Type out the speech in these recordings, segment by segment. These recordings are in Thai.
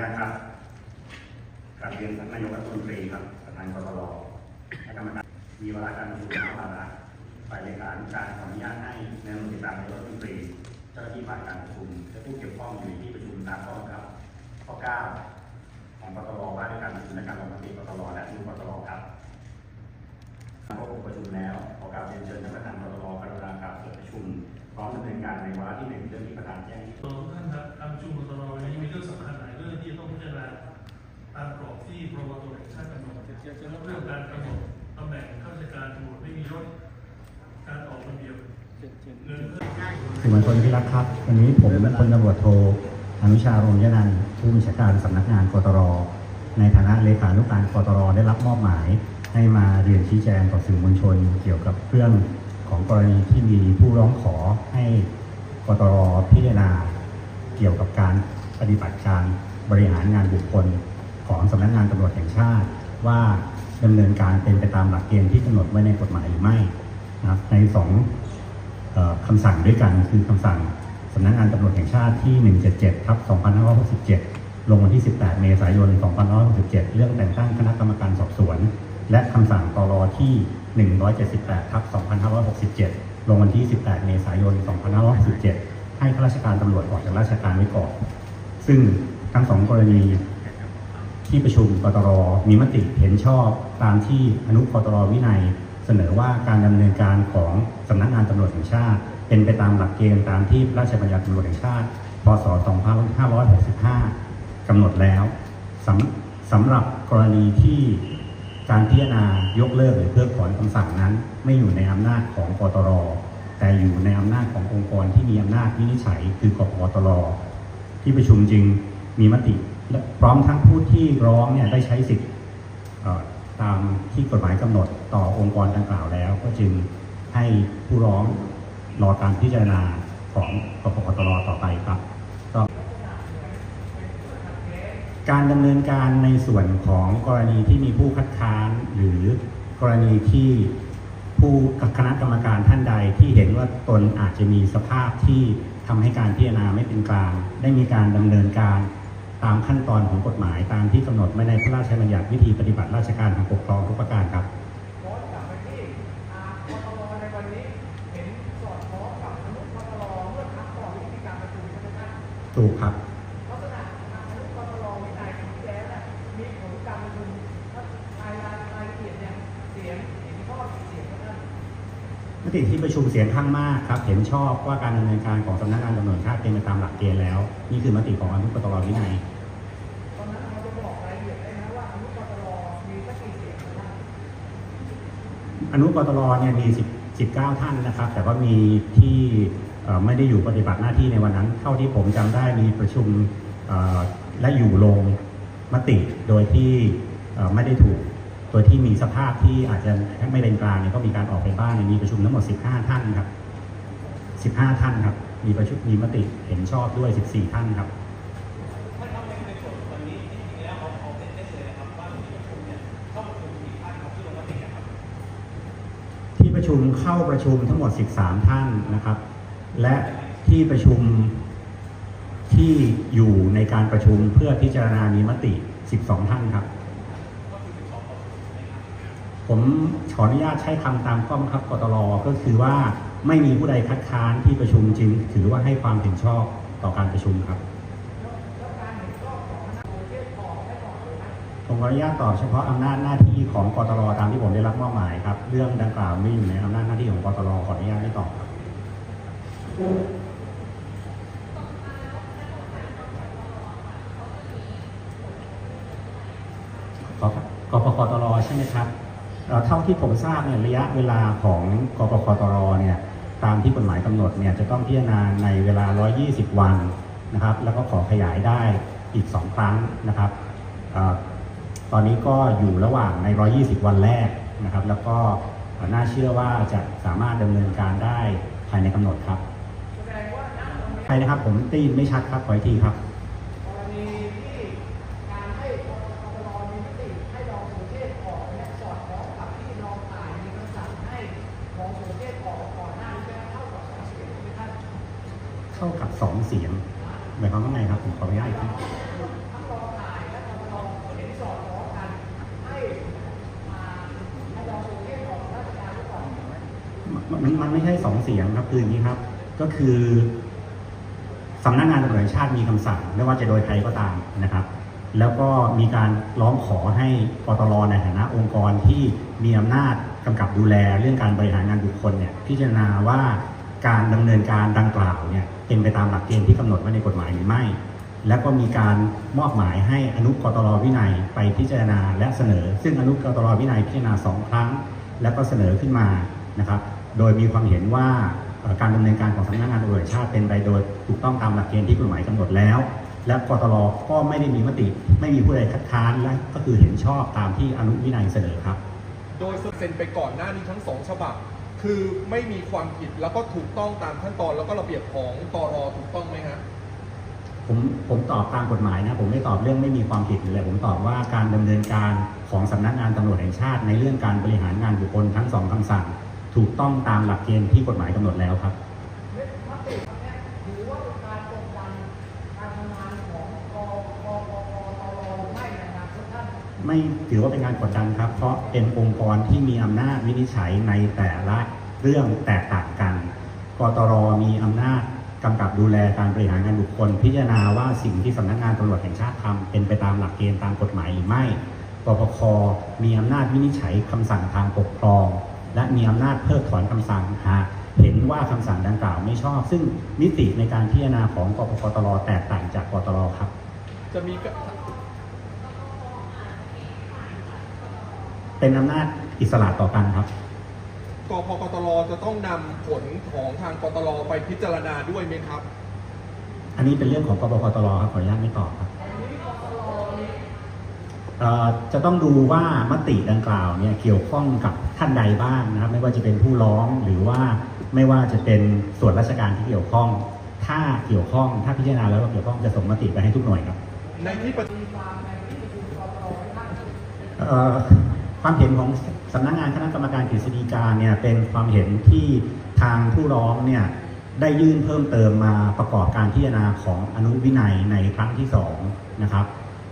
ญาตครับกราบเรียนท่านนายกรัฐมนตรีครับประธานกรรและกรรมการมีเวลาการประชุมห้าวาระฝ่ายเลขานุการขออนุญาตให้ในายกรัฐมนตรีตามนายกรัฐมนตรีเจ้าหน้าที่ฝ่ายการประชุมและผู้เกี่ยวข้องอยู่ในที่ประชุมตามข้อบังคับข้อ9ของกตรว่าด้วยการประชุมและการลงมติกตรและอนุกตรครับครบองค์ประชุมแล้วขอกราบเรียนเชิญท่านประธานกตรกรุณากราบเปิดประชุมพร้อมดำเนินการในวาระที่หนึ่งเรื่องที่ประธานแจ้ง ตามกรอบที่พรบตรแห่งชาติกำหนดเรื่องการกำหนดตำแหน่งข้าราชการตำรวจไม่มียศการออกระเบียบเงินสื่อมวลชนที่รักครับ วันนี้ผมพลตำรวจโทอนุชาโรงยนันท์ผู้บัญชาการสำนักงานกตร ในฐานะเลขานุการกตรได้รับมอบหมาย ให้มาเรียนชี้แจงต่อสื่อมวลชน เกี่ยวกับเรื่องของกรณีที่มีผู้ร้องขอให้กตรพิจารณา เกี่ยวกับการปฏิบัติการบริหารงานบุคคล ของสำนักงานตำรวจแห่งชาติ ว่าดำเนินการเป็นไปตามหลักเกณฑ์ที่กำหนดไว้ในกฎหมายหรือไม่นะครับในสองออคำสั่งด้วยกันคือคำสั่งสำนักงานตำรวจแห่งชาติที่ 177ทับ2567 ลงวันที่ 18 เมษายน 2567 เรื่องแต่งตั้งคณะกรรมการสอบสวน และคำสั่งตรอที่ 178ทับ2567 ลงวันที่ 18 เมษายน 2567 ให้ข้าราชการตำรวจออกจากราชการไว้ก่อน ซึ่งทั้งสองกรณี ที่ประชุมกตรมีมติเห็นชอบตามที่อนุกตรวินัย เสนอว่าการดำเนินการของสำนักงานตำรวจแห่งชาติ เป็นไปตามหลักเกณฑ์ตามที่พระราชบัญญัติตำรวจแห่งชาติ พศ 2565กำหนดแล้วสำสำหรับกรณีที่การพิจารณายกเลิกหรือเพิกถอนคำสั่งนั้น ไม่อยู่ในอำนาจของกตร แต่อยู่ในอำนาจขององค์กรที่มีอำนาจวินิจฉัย คือกกตรที่ประชุมจึงมีมติ พร้อมทั้งผู้ที่ร้องเนี่ยได้ใช้สิทธิ์ตามที่กฎหมายกำหนดต่อองค์กรดังกล่าวแล้ว ก็จึงให้ผู้ร้องรอการพิจารณาของกปกตรต่อไปครับก็การดำเนินการในส่วนของกรณีที่มีผู้คัดค้าน หรือกรณีที่ผู้คณะกรรมการท่านใดที่เห็นว่าตนอาจจะมีสภาพที่ทำให้การพิจารณาไม่เป็นกลาง ได้มีการดำเนินการ ตามขั้นตอนของกฎหมายตามที่กำหนดไว้ในพระราชบัญญัติวิธีปฏิบัติราชการทางปกครองทุกประการครับถูกครับ มติที่ประชุมเสียงข้างมากครับเห็นชอบว่าการดำเนินการของสำนักงานตำรวจชาติเป็นไปตามหลักเกณฑ์แล้ว นี่คือมติของอนุกตรวินัยตอนนั้นเราจะบอกรายละเอียดได้ไหมว่าอนุกตรมีสักกี่เสียงเท่านั้นอนุกตรเนี่ยมี10 19 ท่านนะครับ แต่ว่ามีที่ไม่ได้อยู่ปฏิบัติหน้าที่ในวันนั้น เท่าที่ผมจำได้มีประชุมและอยู่ลงมติโดยที่ไม่ได้ถูก โดยที่มีสภาพที่อาจจะไม่เป็นกลางเนี่ยก็มีการออกไปบ้างเนี่ยมีประชุมทั้งหมด 15 ท่านครับ 15 ท่านครับ มีประชุมมีมติเห็นชอบด้วย 14 ท่านครับที่ประชุมเข้าประชุมทั้งหมด 13 ท่านนะครับ และที่ประชุมที่อยู่ในการประชุมเพื่อพิจารณามีมติ 12 ท่านครับ ผมขออนุญาตใช้คำตามข้อบังคับกตรก็คือว่าไม่มีผู้ใดคัดค้านที่ประชุมจึง ถือว่าให้ความเห็นชอบต่อการประชุมครับผมขออนุญาตตอบเฉพาะอำนาจหน้าที่ของกตรตามที่ผมได้รับมอบหมายครับ เรื่องดังกล่าวไม่อยู่ในอำนาจหน้าที่ของกตรขออนุญาตไม่ตอบครับกกปคตรใช่ไหมครับ เอ่อเท่าที่ผมทราบเนี่ยระยะเวลาของกปคตรเนี่ยตามที่กฎหมายกำหนดเนี่ยจะต้องพิจารณาในเวลา 120 วันนะครับ แล้วก็ขอขยายได้อีก 2 ครั้งนะครับเอ่อตอนนี้ก็อยู่ระหว่างใน 120 วันแรกนะครับ แล้วก็น่าเชื่อว่าจะสามารถดำเนินการได้ภายในกำหนดครับแสดงว่าณตรงนี้ใครนะครับผมได้ยินไม่ชัดครับขออีกทีครับ เท่ากับสองเสียงหมายความว่าไงครับผมขออนุญาตครับมันมันไม่ใช่สองเสียงครับคืออย่างนี้ครับ ก็คือสำนักงานตำรวจแชาติมีคำสั่ง ไม่ว่าจะโดยใครก็ตามนะครับ แล้วก็มีการร้องขอให้ปตรในฐานะองค์กรที่มีอำนาจกำกับดูแลเรื่องการบริหารงานบุคคลเนี่ยพิจารณาว่า การดำเนินการดังกล่าวเนี่ยเป็นไปตามหลักเกณฑ์ที่กำหนดไว้ในกฎหมายหรือไม่ แล้วก็มีการมอบหมายให้อนุกตรวินัยไปพิจารณาและเสนอ ซึ่งอนุกตรวินัยพิจารณาสองครั้ง แล้วก็เสนอขึ้นมานะครับโดยมีความเห็นว่าการดำเนินการของสำนักงานตำรวจชาติเป็นไปโดยถูกต้องตามหลักเกณฑ์ที่กฎหมายกำหนดแล้ว และกตรก็ไม่ได้มีมติ ไม่มีผู้ใดคัดค้านและก็คือเห็นชอบตามที่อนุวินัยเสนอครับ โดยเซ็นไปก่อนหน้านี้ทั้งสองฉบับ คือไม่มีความผิดแล้วก็ถูกต้องตามขั้นตอนแล้วก็ระเบียบของตรถูกต้องไหมฮะผมผมตอบตามกฎหมายนะ ผมไม่ตอบเรื่องไม่มีความผิดหรือะไรผมตอบว่าการดำเนินการของสำนักงานตำรวจแห่งชาติ ในเรื่องการบริหารงานบุคคลทั้งสองคำสั่ง ถูกต้องตามหลักเกณฑ์ที่กฎหมายกำหนดแล้วครับ เม็ดมติเนี่ยถือว่าเป็นการกดดันการทำงานของกกกกตรหรือไม่ในอนาคตท่าน ไม่ถือว่าเป็นการกดดันครับ เพราะเป็นองค์กรที่มีอำนาจวินิจฉัยในแต่ละเรื่องแตกต่างกัน กตรมีอำนาจกำกับดูแลการบริหารงานบุคคล พิจารณาว่าสิ่งที่สำนักงานตำรวจแห่งชาติทำเป็นไปตามหลักเกณฑ์ตามกฎหมายหรือไม่ปปคมีอำนาจวินิจฉัยคำสั่งทางปกครอง และมีอำนาจเพิกถอนคำสั่งหากเห็นว่าคำสั่งดังกล่าวไม่ชอบ ซึ่งนิติในการพิจารณาของกปคตรแตกต่างจากกตรครับ จะมีกะ เป็นอำนาจอิสระต่อกันครับกพกตรจะต้องนำผลของทางกตรไปพิจารณาด้วยไหมครับ อันนี้เป็นเรื่องของกบพตรครับขออนุญาตไม่ตอบครับเอ่อจะต้องดูว่ามติดังกล่าวเนี่ยเกี่ยวข้องกับท่านใดบ้างนะครับ ไม่ว่าจะเป็นผู้ร้องหรือว่าไม่ว่าจะเป็นส่วนราชการที่เกี่ยวข้อง ถ้าเกี่ยวข้องถ้าพิจารณาแล้วว่าเกี่ยวข้องจะส่งมติไปให้ทุกหน่วยครับ ในที่ประชุม เอ่อ ความเห็นของสำนักงานคณะกรรมการกฤษฎีกาเนี่ยเป็นความเห็นที่ทางผู้ร้องเนี่ยได้ยื่นเพิ่มเติมมาประกอบการพิจารณาของอนุวินัยในครั้งที่สองนะครับ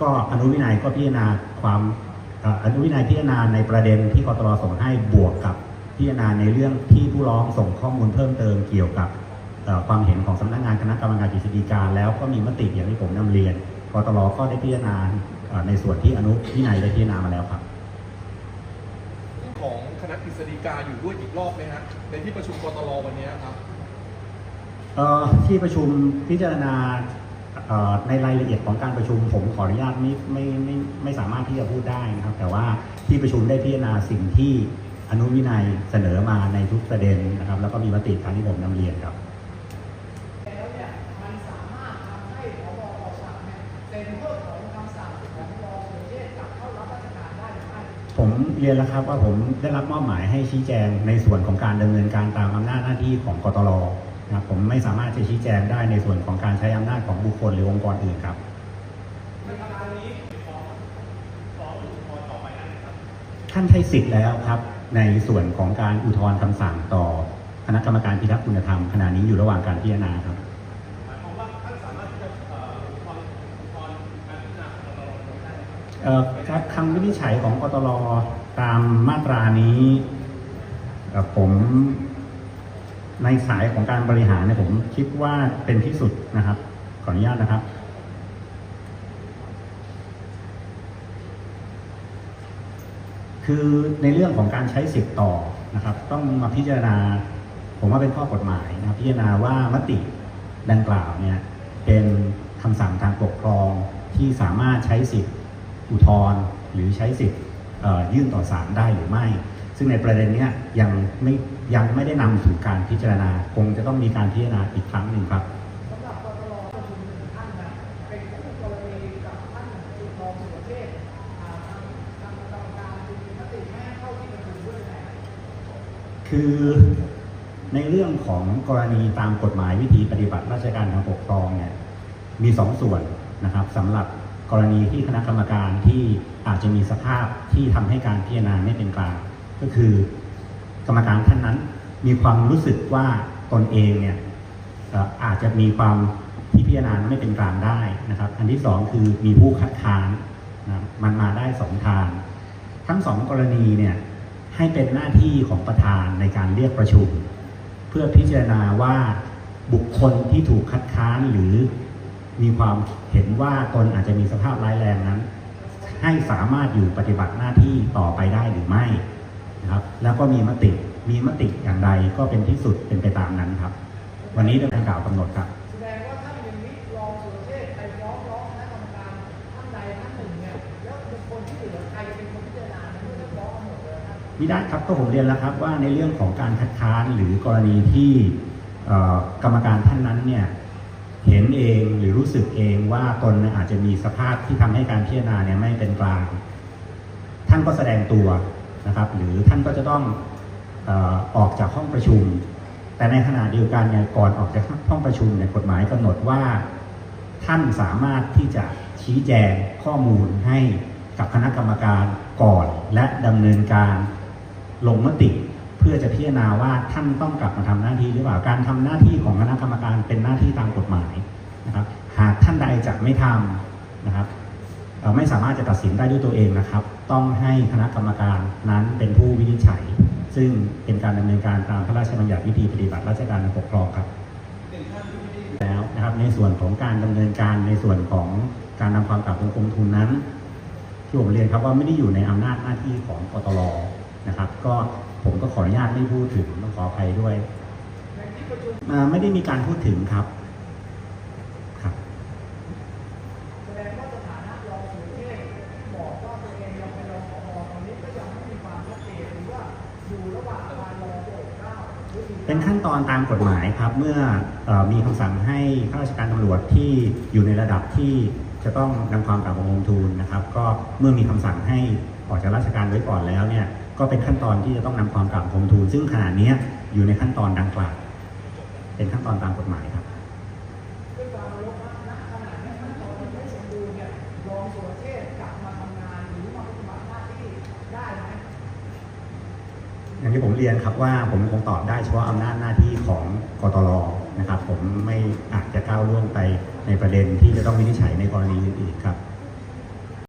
ก็อนุวินัยก็พิจารณาความอนุวินัยพิจารณาในประเด็นที่กตรส่งให้บวกกับพิจารณาในเรื่องที่ผู้ร้องส่งข้อมูลเพิ่มเติมเกี่ยวกับความเห็นของสำนักงานคณะกรรมการกฤษฎีกาแล้วก็มีมติอย่างที่ผมนำเรียนกตรก็ได้พิจารณาในส่วนที่อนุวินัยได้พิจารณามาแล้วครับ ษฎีกาอยู่ด้วยอีกรอบไหมฮะในที่ประชุมกตรวันนี้ครับเอ่อที่ประชุมพิจารณาเอ่อในรายละเอียดของการประชุมผมขออนุญาตไม่ไม่ไม่ไม่สามารถที่จะพูดได้นะครับ แต่ว่าที่ประชุมได้พิจารณาสิ่งที่อนุวินัยเสนอมาในทุกประเด็นนะครับ แล้วก็มีมติตามที่ผมนำเรียนครับ แล้วเนี่ยมันสามารถทำให้พบอสั่งเนี่ยเป็นเพิกถอนคำสั่งของรองสุรเชษฐ์กลับเข้ารับราชการได้หรือไม่ ผมเรียนแล้วครับว่าผมได้รับมอบหมายให้ชี้แจงในส่วนของการดำเนินการตามอำนาจหน้าที่ของกตรนะครับผมไม่สามารถจะชี้แจงได้ในส่วนของการใช้อำนาจของบุคคลหรือองค์กรอื่นครับท่านใช้สิทธิ์แล้วครับ ในส่วนของการอุทธรณ์คำสั่งต่อคณะกรรมการพิทักษ์คุณธรรมขณะนี้อยู่ระหว่างการพิจารณาครับเอ่อ ครับคำวินิจฉัยของกตรตามมาตรานี้ผมในสายของการบริหารเนี่ยผมคิดว่าเป็นที่สุดนะครับ ขออนุญาตนะครับ คือในเรื่องของการใช้สิทธิ์ต่อนะครับ ต้องมาพิจารณา ผมว่าเป็นข้อกฎหมายนะพิจารณาว่ามติดังกล่าวเนี่ยเป็นคำสั่งทางปกครองที่สามารถใช้สิทธิ์ อุทธรณ์หรือใช้สิทธิ์ยื่นต่อศาลได้หรือไม่ ซึ่งในประเด็นนี้ยังไม่ยังไม่ได้นำสู่การพิจารณา คงจะต้องมีการพิจารณาอีกครั้งหนึ่งครับสำหรับกรประชุมหนึ่งท่านเป็นคู่กรณีกับท่านจุฬาสุรองทางกรรมการมีมติไม่ให้เข้าที่ประชุมด้วยไหมคือในเรื่องของกรณีตามกฎหมายวิธีปฏิบัติราชการทางปกครองเนี่ยมีสองส่วนนะครับสำหรับ กรณีที่คณะกรรมการที่อาจจะมีสภาพที่ทำให้การพิจารณาไม่เป็นกลางก็คือกรรมการท่านนั้น มีความรู้สึกว่าตนเองเนี่ยเอ่ออาจจะมีความที่พิจารณาไม่เป็นกลางได้นะครับ อันที่สองคือมีผู้คัดค้านนะมันมาได้สองทาง ทั้งสองกรณีเนี่ยให้เป็นหน้าที่ของประธานในการเรียกประชุม เพื่อพิจารณาว่าบุคคลที่ถูกคัดค้านหรือ มีความเห็นว่าตนอาจจะมีสภาพร้ายแรงนั้น ให้สามารถอยู่ปฏิบัติหน้าที่ต่อไปได้หรือไม่นะครับ แล้วก็มีมติมีมติอย่างใดก็เป็นที่สุดเป็นไปตามนั้นครับ วันนี้ได้กล่าวกำหนดครับแสดงว่าถ้าอย่างนี้รองสุรเชษฐ์ไปฟ้องร้องคณะกรรมการท่านใดท่านหนึ่งเนี่ยแล้วบุคคลที่เหลือใครจะเป็นคนพิจารณาเนี่ยไม่ได้ฟ้องหมดเลยนะไม่ได้ครับก็ผมเรียนแล้วครับว่าในเรื่องของการคัดค้านหรือ กรณีที่กรรมการท่านนั้นเนี่ย เห็นเองหรือรู้สึกเองว่าตนอาจจะมีสภาพที่ทำให้การพิจารณาเนี่ยไม่เป็นกลาง ท่านก็แสดงตัวนะครับ หรือท่านก็จะต้องออกจากห้องประชุม แต่ในขณะเดียวกันเนี่ยก่อนออกจากห้องประชุมเนี่ยกฎหมายกำหนดว่า ท่านสามารถที่จะชี้แจงข้อมูลให้กับคณะกรรมการก่อนและดำเนินการลงมติ เพื่อจะพิจารณาว่าท่านต้องกลับมาทำหน้าที่หรือเปล่าการทำหน้าที่ของคณะกรรมการเป็นหน้าที่ตามกฎหมายนะครับ หากท่านใดจะไม่ทำนะครับไม่สามารถจะตัดสินได้ด้วยตัวเองนะครับ ต้องให้คณะกรรมการนั้นเป็นผู้วินิจฉัย ซึ่งเป็นการดำเนินการตามพระราชบัญญัติวิธีปฏิบัติราชการปกครองครับแล้วนะครับในส่วนของการดำเนินการในส่วนของการนำความกลับองกรมทุนนั้นที่ผมเรียนครับว่าไม่ได้อยู่ในอำนาจหน้าที่ของกตลนะครับ ก็ ผมก็ขออนุญาตไม่พูดถึงต้องขออภัยด้วยมาไม่ได้มีการพูดถึงครับครับแสดงว่าสถานะรองสุรเชษฐ์บอกว่าตัวเองยังเป็นรองผอตอนนี้ก็ยังไม่มีความชัดเจนหรือว่าอยู่ระหว่างการรอโปรดเป็นขั้นตอนตามกฎหมายครับ เมื่ออมีคำสั่งให้ข้าราชการตำรวจที่อยู่ในระดับที่จะต้องนำความกลับของกองทุนนะครับ ก็เมื่อมีคำสั่งให้ออกจากราชการไว้ก่อนแล้วเนี่ย ก็เป็นขั้นตอนที่จะต้องนำความกลับของกองทุนซึ่งขณะนี้อยู่ในขั้นตอนดังกล่าวเป็นขั้นตอนตามกฎหมายครับขณะนี้ขั้นตอนยังไม่สมบูรณ์เนี่ยรองสุรเชษฐ์กลับมาทำงานหรือมาปฏิบัติหน้าที่ได้ไหมอย่างที่ผมเรียนครับว่าผมคงตอบได้เฉพาะอำนาจหน้าที่ของกตลนะครับ ผมไม่อาจจะก้าวล่วงไปในประเด็นที่จะต้องวินิจฉัยในกรณีอื่นๆครับ